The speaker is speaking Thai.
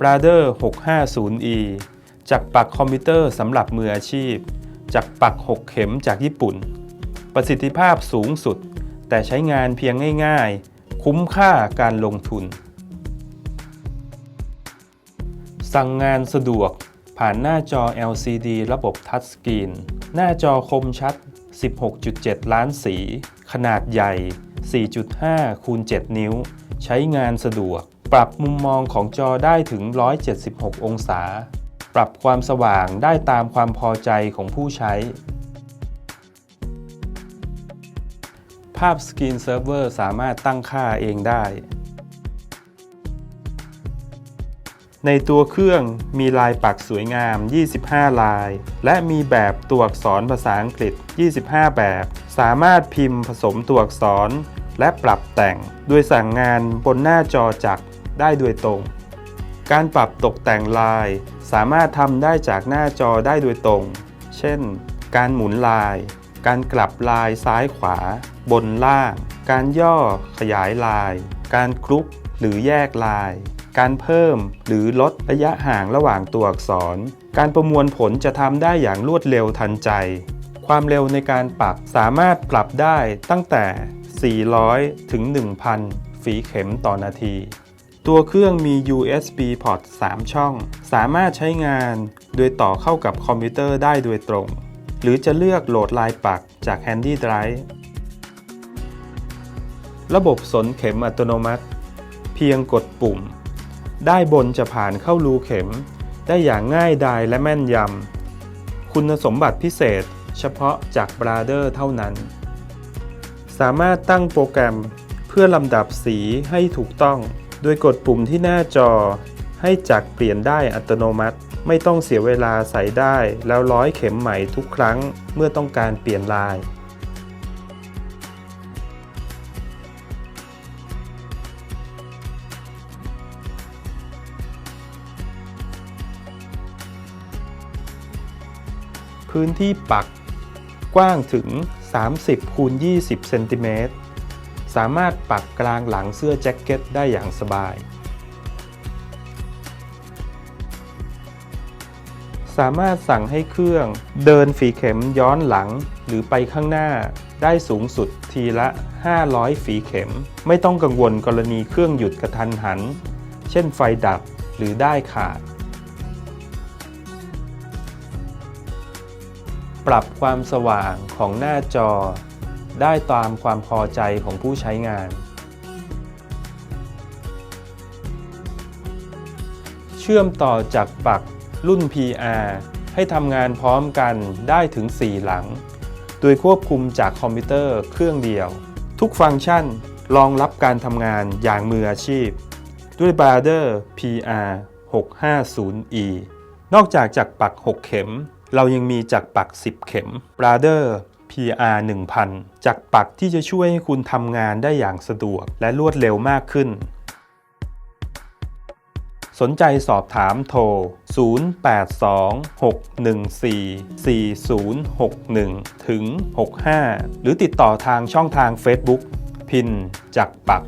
Brother 650E จักปักคอมพิวเตอร์สำหรับมืออาชีพ จักปัก 6 เข็มจากญี่ปุ่น ประสิทธิภาพสูงสุด แต่ใช้งานเพียงง่ายๆ คุ้มค่าการลงทุน สั่งงานสะดวกผ่านหน้าจอ LCD ระบบทัชสกรีน หน้าจอคมชัด 16.7 ล้านสี ขนาดใหญ่ 4.5 คูณ 7 นิ้ว ใช้งานสะดวก ปรับมุมมองของจอได้ถึง 176 องศา ปรับความสว่างได้ตามความพอใจของผู้ใช้ ภาพสกรีนเซิร์ฟเวอร์สามารถตั้งค่าเองได้ ในตัวเครื่องมีลายปักสวยงาม 25 ลาย และมีแบบตัวอักษรภาษาอังกฤษ 25 แบบ สามารถพิมพ์ผสมตัวอักษร และปรับแต่งโดยสั่งงานบนหน้าจอจักรได้โดยตรง การปรับตกแต่งลาย สามารถทำได้จากหน้าจอได้โดยตรง เช่น การหมุนลาย การกลับลายซ้ายขวา บนล่าง การย่อขยายลาย การกรุ๊ปหรือแยกลาย การเพิ่มหรือลดระยะห่างระหว่างตัวอักษร การประมวลผลจะทำได้อย่างรวดเร็วทันใจ ความเร็วในการปรับสามารถปรับได้ตั้งแต่ 400 ถึง 1,000 ฝีเข็มต่อนาที ตัวเครื่องมี USB port 3 ช่อง สามารถใช้งานโดยต่อเข้ากับคอมพิวเตอร์ได้โดยตรง หรือจะเลือกโหลดลายปักจาก Handy Drive ระบบสนเข็มอัตโนมัติ เพียงกดปุ่ม ได้บนจะผ่านเข้ารูเข็ม ได้อย่างง่ายดายและแม่นยำ คุณสมบัติพิเศษเฉพาะจาก Brother เท่านั้น สามารถตั้งโปรแกรมเพื่อลำดับสีให้ถูกต้อง โดยกดปุ่มที่หน้าจอ ให้จักเปลี่ยนได้อัตโนมัติ ไม่ต้องเสียเวลาใส่ได้แล้วร้อยเข็มใหม่ทุกครั้งเมื่อต้องการเปลี่ยนลายพื้นที่ปักกว้างถึง 30คูณ20เซนติเมตรสามารถปักกลางหลังเสื้อแจ็คเก็ตได้อย่างสบาย สามารถสั่งให้เครื่องเดินฝีเข็มย้อนหลังหรือไปข้างหน้าได้สูงสุดทีละ 500 ฝีเข็ม ไม่ต้องกังวลกรณีเครื่องหยุดกระทันหัน เช่นไฟดับหรือได้ขาด รับความสว่างของหน้าจอ ได้ตามความพอใจของผู้ใช้งาน เชื่อมต่อจากปักรุ่น PR ให้ทำงานพร้อมกันได้ถึง 4 หลัง โดยควบคุมจากคอมพิวเตอร์เครื่องเดียว ทุกฟังก์ชันรองรับการทำงานอย่างมืออาชีพ ด้วย Brother PR 650E นอกจากจักรปัก 6 เข็ม เรายังมีจักรปัก 10 เข็ม Brother PR 1000 จักรปักที่จะช่วยให้คุณทำงานได้อย่างสะดวกและรวดเร็วมากขึ้น สนใจสอบถามโทร 0826144061 ถึง 65 หรือติดต่อทางช่องทาง Facebook พินจักรปัก